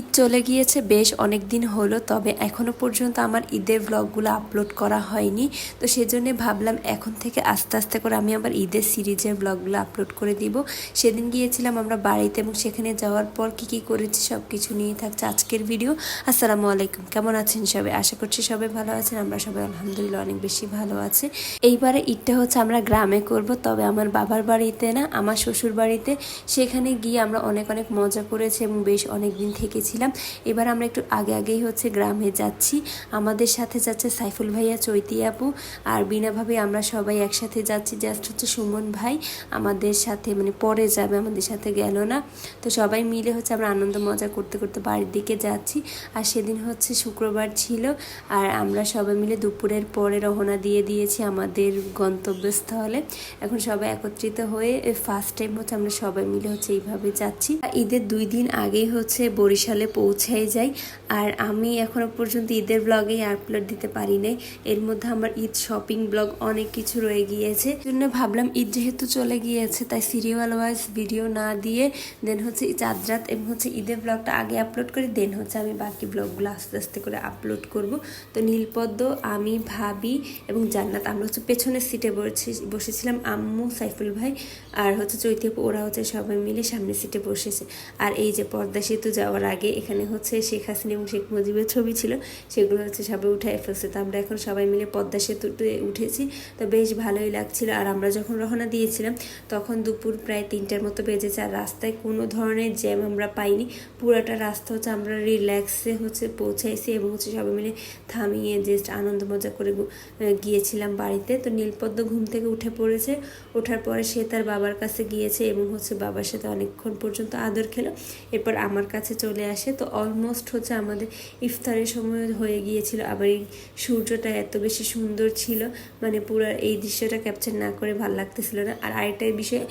ঈদ চলে গিয়েছে, বেশ অনেক দিন হলো, তবে এখনও পর্যন্ত আমার ঈদের ব্লগগুলো আপলোড করা হয়নি। তো সেজন্য ভাবলাম এখন থেকে আস্তে আস্তে করে আমি আবার ঈদের সিরিজের ব্লগগুলো আপলোড করে দিব। সেদিন গিয়েছিলাম আমরা বাড়িতে এবং সেখানে যাওয়ার পর কি কি করেছি সব কিছু নিয়ে থাকছে আজকের ভিডিও আসসালামু আলাইকুম, কেমন আছেন সবাই? আশা করছি সবাই ভালো আছেন, আমরা সবাই আলহামদুলিল্লাহ অনেক বেশি ভালো আছে। এইবারে ঈদটা হচ্ছে আমরা গ্রামে করব, তবে আমার বাবার বাড়িতে না, আমার শ্বশুর বাড়িতে সেখানে গিয়ে আমরা অনেক অনেক মজা করেছি এবং বেশ অনেক দিন থেকেছিলাম এবার আমরা একটু আগে আগেই হচ্ছে গ্রামে যাচ্ছি। আমাদের সাথে যাচ্ছে সাইফুল ভাইয়া, চৈতি আপু আর বিনা ভাবে আমরা সবাই একসাথে যাচ্ছি। জাস্ট হচ্ছে সুমন ভাই আমাদের সাথে মানে পরে যাবে, আমাদের সাথে গেল না। তো সবাই মিলে হচ্ছে আমরা আনন্দ মজা করতে করতে বাড়ির দিকে যাচ্ছি। আর সেদিন হচ্ছে শুক্রবার ছিল আর আমরা সবাই মিলে দুপুরের পরে রওনা দিয়ে দিয়েছি আমাদের গন্তব্যস্থলে। এখন সবাই একত্রিত হয়ে ফার্স্ট টাইম হচ্ছে আমরা সবাই মিলে হচ্ছে এইভাবে যাচ্ছি। ঈদের দুই দিন আগেই হচ্ছে বরিশালে পৌঁছাই যাই। আর আমি এখনও পর্যন্ত ঈদের ব্লগেই আপলোড দিতে পারি নাই। এর মধ্যে আমার ঈদ শপিং ব্লগ অনেক কিছু রয়ে গিয়েছে। জন্য ভাবলাম ঈদ যেহেতু চলে গিয়েছে, তাই সিরিয়াল ওয়াইজ ভিডিও না দিয়ে দেন হচ্ছে চাঁদ রাত এবং হচ্ছে ঈদের ব্লগটা আগে আপলোড করি দেন হচ্ছে আমি বাকি ব্লগগুলো আস্তে আস্তে করে আপলোড করব। তো নীলপদ্ম, আমি, ভাবি এবং জান্নাত, আমরা হচ্ছে পেছনের সিটে বসে, বসেছিলাম আম্মু, সাইফুল ভাই আর হচ্ছে চৈতি ওরা হচ্ছে সবাই মিলে সামনের সিটে বসেছে। আর এই যে পদ্মা সেতু যাওয়ার আগে এখানে হচ্ছে শেখ হাসিনা এবং শেখ মুজিবের ছবি ছিল, সেগুলো হচ্ছে সবাই উঠায় ফেলছে। তো আমরা এখন সবাই মিলে পদ্মা সেতুতে উঠেছি। তো বেশ ভালোই লাগছিল। আর আমরা যখন রওনা দিয়েছিলাম, তখন দুপুর প্রায় তিনটার মতো বেজেছে। আর রাস্তায় কোনো ধরনের জ্যাম আমরা পাইনি। পুরোটা রাস্তা হচ্ছে আমরা রিল্যাক্সে হচ্ছে পৌঁছাইছি এবং হচ্ছে সবাই মিলে থামিয়ে জাস্ট আনন্দ মজা করে গিয়েছিলাম বাড়িতে। তো নীলপদ্ম ঘুম থেকে উঠে পড়েছে। ওঠার পরে সে তার বাবার কাছে গিয়েছে এবং হচ্ছে বাবার সাথে অনেকক্ষণ পর্যন্ত আদর খেলো। এরপর আমার কাছে চলে আসে তো অলমোস্ট হচ্ছে আমাদের ইফতারের সময় হয়ে গিয়েছিল। আবার এই সূর্যটা এত বেশি সুন্দর ছিল মানে পুরো এই দৃশ্যটা ক্যাপচার না করে ভালো লাগতেছিল না। আর আরেকটা বিষয়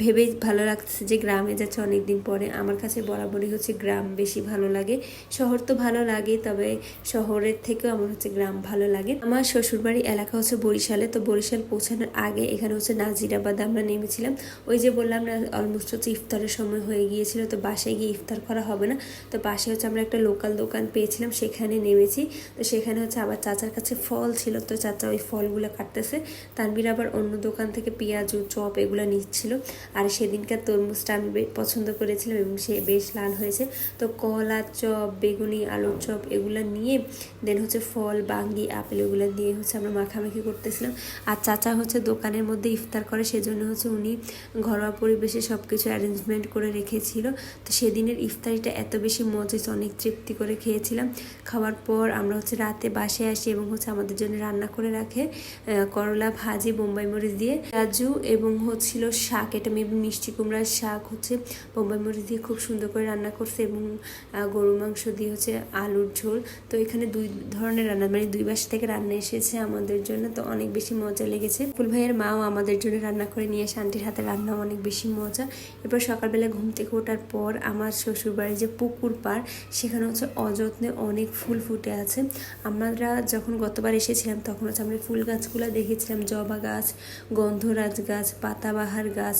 ভেবেই ভালো লাগতেছে যে গ্রামে যাচ্ছে অনেকদিন পরে। আমার কাছে বরাবরই হচ্ছে গ্রাম বেশি ভালো লাগে। শহর তো ভালো লাগে, তবে শহরের থেকেও আমার হচ্ছে গ্রাম ভালো লাগে। আমার শ্বশুরবাড়ি এলাকা হচ্ছে বরিশালে, তো বরিশাল পৌঁছানোর আগে এখানে হচ্ছে নাজিরাবাদ আমরা নেমেছিলাম। ওই যে বললাম না অলমোস্ট হচ্ছে ইফতারের সময় হয়ে গিয়েছিল, তো বাসায় গিয়ে ইফতার করা হবে না। তো পাশে হচ্ছে আমরা একটা লোকাল দোকান পেয়েছিলাম, সেখানে নেমেছি। তো সেখানে হচ্ছে আবার চাচার কাছে ফল ছিল, তো চাচা ওই ফলগুলো কাটতেছে। তানবির আবার অন্য দোকান থেকে পেঁয়াজু, চপ এগুলো নিচ্ছিল। আর সেদিনকার তরমুজটা আমি পছন্দ করেছিলাম এবং সে বেশ লাল হয়েছে। তো কলা চপ, বেগুনি, আলুর চপ এগুলো নিয়ে দেন হচ্ছে ফল, বাঙ্গি, আপেল এগুলো দিয়ে হচ্ছে আমরা মাখামাখি করতেছিলাম। আর চাচা হচ্ছে দোকানের মধ্যে ইফতার করে, সেজন্য হচ্ছে উনি ঘরোয়া পরিবেশে সব কিছু অ্যারেঞ্জমেন্ট করে রেখেছিল। তো সেদিনের ইফতারিটা এত বেশি মজা হয়েছে, অনেক তৃপ্তি করে খেয়েছিলাম। খাওয়ার পর আমরা হচ্ছে রাতে বাসায় আসি এবং হচ্ছে আমাদের জন্য রান্না করে রাখে করলা ভাজি বোম্বাই মরিচ দিয়ে। কাজু এবং হচ্ছিল শাক এটা মেবি মিষ্টি কুমড়ার শাক হচ্ছে বোম্বাই মরিচ দিয়ে খুব সুন্দর করে রান্না করছে এবং গরুর মাংস দিয়ে হচ্ছে আলুর ঝোল। তো এখানে দুই ধরনের রান্না মানে দুই বাসা থেকে রান্না এসেছে আমাদের জন্য তো অনেক বেশি মজা লেগেছে। ফুল ভাইয়ের মাও আমাদের জন্য রান্না করে নিয়ে আন্টির হাতে রান্না অনেক বেশি মজা। এরপর সকালবেলা ঘুম থেকে ওঠার পর আমার শ্বশুরবাড়ির যে পুকুর পাড়, সেখানে হচ্ছে অযত্নে অনেক ফুল ফুটে আছে। আমরা যখন গতবার এসেছিলাম, তখন হচ্ছে আমরা ফুল গাছগুলো দেখেছিলাম, জবা গাছ, গন্ধরাজ গাছ, পাতাবাহার গাছ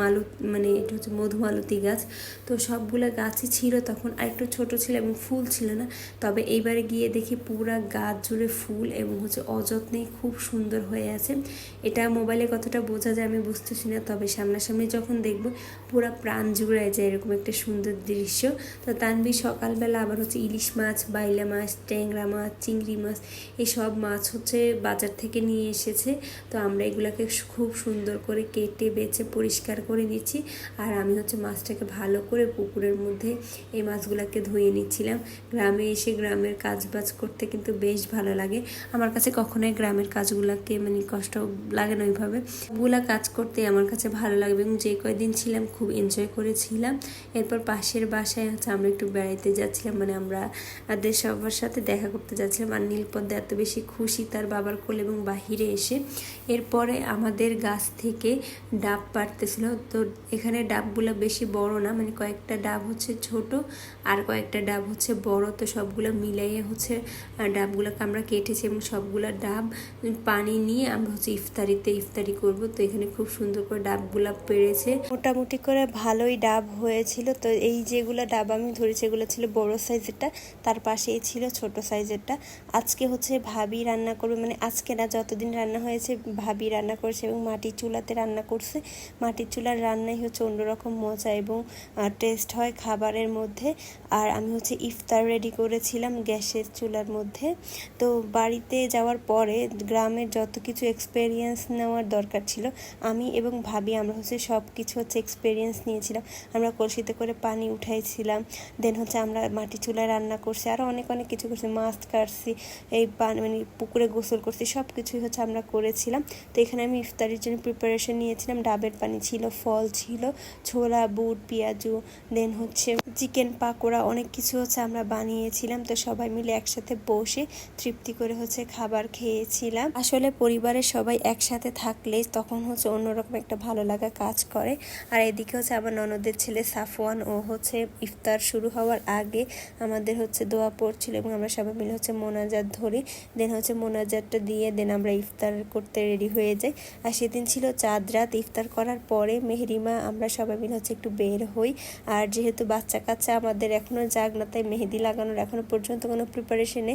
মালু মানে এটা হচ্ছে মধুমালতি গাছ। তো সবগুলো গাছই ছিল তখন, আর একটু ছোট ছিল এবং ফুল ছিল না। তবে এইবারে গিয়ে দেখি পুরা গাছ জুড়ে ফুল এবং হচ্ছে অযত্নেই খুব সুন্দর হয়ে আছে। এটা মোবাইলে কতটা বোঝা যায় আমি বুঝতেছি না, তবে সামনাসামনি যখন দেখব পুরা প্রাণ জুড়ে যায় এরকম একটা সুন্দর দৃশ্য। তো তানবি সকালবেলা আবার হচ্ছে ইলিশ মাছ, বাইলা মাছ, ট্যাংরা মাছ, চিংড়ি মাছ, এসব মাছ হচ্ছে বাজার থেকে নিয়ে এসেছে। তো আমরা এগুলাকে খুব সুন্দর করে কেটে, বেছে, পরিষ্কার করে নিচ্ছি। আর আমি হচ্ছে মাছটাকে ভালো করে পুকুরের মধ্যে এই মাছগুলোকে ধুয়ে নিচ্ছিলাম। গ্রামে এসে গ্রামের কাজ বাজ করতে কিন্তু বেশ ভালো লাগে। আমার কাছে কখনোই গ্রামের কাজগুলোকে মানে কষ্ট লাগে না ওইভাবে। ওগুলা কাজ করতে আমার কাছে ভালো লাগবে এবং যে কয়দিন ছিলাম খুব এনজয় করেছিলাম। এরপর পাশের বাসায় হচ্ছে আমরা একটু বেড়াইতে যাচ্ছিলাম মানে আমরা তাদের সবার সাথে দেখা করতে যাচ্ছিলাম। আর নীলপদ্মা এত বেশি খুশি তার বাবার কোল এবং বাহিরে এসে এরপরে আমাদের গাছ থেকে ডাব পাড়তেছিল। তো এখানে ডাবগুলো বেশি বড় না মানে কয়েকটা ডাব হচ্ছে ছোট আর কয়েকটা ডাব হচ্ছে বড়। তো সবগুলো মিলাইয়ে হচ্ছে ডাবগুলোকে আমরা কেটেছি এবং সবগুলো ডাব পানি নিয়ে আমরা হচ্ছে ইফতারিতে ইফতারি করব। তো এখানে খুব সুন্দর করে ডাবগুলা পেরেছে মোটামুটি করে ভালোই ডাব হয়েছিল। তো এই যেগুলো ডাব আমি আমি ধরেছি, এগুলো ছিল বড় সাইজেরটা, তার পাশেই ছিল ছোট সাইজেরটা। আজকে হচ্ছে ভাবি রান্না করবে মানে আজকে না, যতদিন রান্না হয়েছে, ভাবি রান্না করেছে এবং মাটির চুলাতে রান্না করছে। মাটির চুলার রান্নাই হচ্ছে অন্যরকম মজা এবং টেস্ট হয় খাবারের মধ্যে। আর আমি হচ্ছে ইফতার রেডি করেছিলাম গ্যাসের চুলার মধ্যে। তো বাড়িতে যাওয়ার পরে গ্রামের যত কিছু এক্সপেরিয়েন্স নেওয়ার দরকার ছিল, আমি এবং ভাবি আমরা হচ্ছে সব কিছু হচ্ছে এক্সপেরিয়েন্স নিয়েছিলাম। আমরা কলসিতে করে পানি উঠাইছিলাম দেন হচ্ছে আমরা মাটি চুলায় রান্না করছি আরও অনেক অনেক কিছু করছি, মাছ কাটছি, এই মানে পুকুরে গোসল করছি সব কিছুই হচ্ছে আমরা করেছিলাম। তো এখানে আমি ইফতারির জন্য প্রিপারেশন নিয়েছিলাম, ডাবের পানি ছিল, ফল ছিল, ছোলা, বুট, পেঁয়াজু দেন হচ্ছে চিকেন পাকোড়া, অনেক কিছু হচ্ছে আমরা বানিয়েছিলাম। তো সবাই মিলে একসাথে বসে তৃপ্তি করে হচ্ছে খাবার খেয়েছিলাম। আসলে পরিবারের সবাই একসাথে থাকলে তখন হচ্ছে অন্যরকম একটা ভালো লাগা কাজ করে। আর এদিকে হচ্ছে আমার ননদের ছেলে সাফওয়ান, ও হচ্ছে ইফতার শুরু হওয়ার আগে আমাদের হচ্ছে দোয়া পড়ছিল এবং আমরা সবাই মিলে হচ্ছে মোনাজাত ধরি। দেন হচ্ছে মোনাজাতটা দিয়ে দেন আমরা ইফতার করতে রেডি হয়ে যাই। আর সেদিন ছিল চাঁদ রাত। ইফতার করার পরে মেহরিমা, আমরা সবাই মিলে হচ্ছে একটু বের হই। আর যেহেতু বাচ্চা কাচ্চা আমাদের এখনও জাগ না, তাই মেহেদি লাগানোর এখনও পর্যন্ত কোনো প্রিপারেশন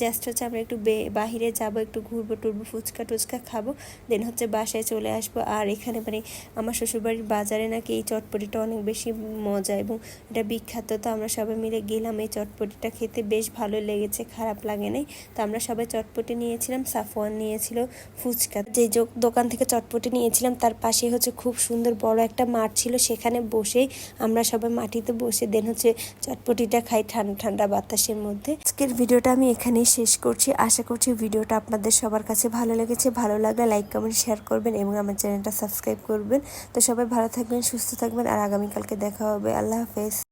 জাস্ট হচ্ছে আমরা একটু বাহিরে যাব, একটু ঘুরবো, টুরবো, ফুচকা টুচকা খাব। দেন হচ্ছে বাসায় চলে আসব। আর এখানে মানে আমার শ্বশুরবাড়ির বাজারে নাকি এই চটপটিটা অনেক বেশি মজা এবং এটা বিখ্যাত। তো আমরা সবাই মিলে গেলাম। এই চটপটিটা খেতে বেশ ভালো লেগেছে, খারাপ লাগে নাই। তো আমরা সবাই চটপটি নিয়েছিলাম, সাফওয়ান নিয়েছিল ফুচকা। যে দোকান থেকে চটপটি নিয়েছিলাম, তার পাশে হচ্ছে খুব সুন্দর বড় একটা মাঠ ছিল। সেখানে বসেই আমরা সবাই মাটিতে বসে দেন হচ্ছে চটপটিটা খাই ঠান্ডা ঠান্ডা বাতাসের মধ্যে। আজকের ভিডিওটা আমি এখানেই শেষ করছি। আশা করছি ভিডিওটা আপনাদের সবার কাছে ভালো লেগেছে। ভালো লাগলে লাইক, কমেন্ট, শেয়ার করবেন এবং আমার চ্যানেলটা সাবস্ক্রাইব করবেন। তো সবাই ভালো থাকবেন, সুস্থ থাকবেন, আর আগামীকালকে দেখা হবে। আল্লাহ হাফেজ।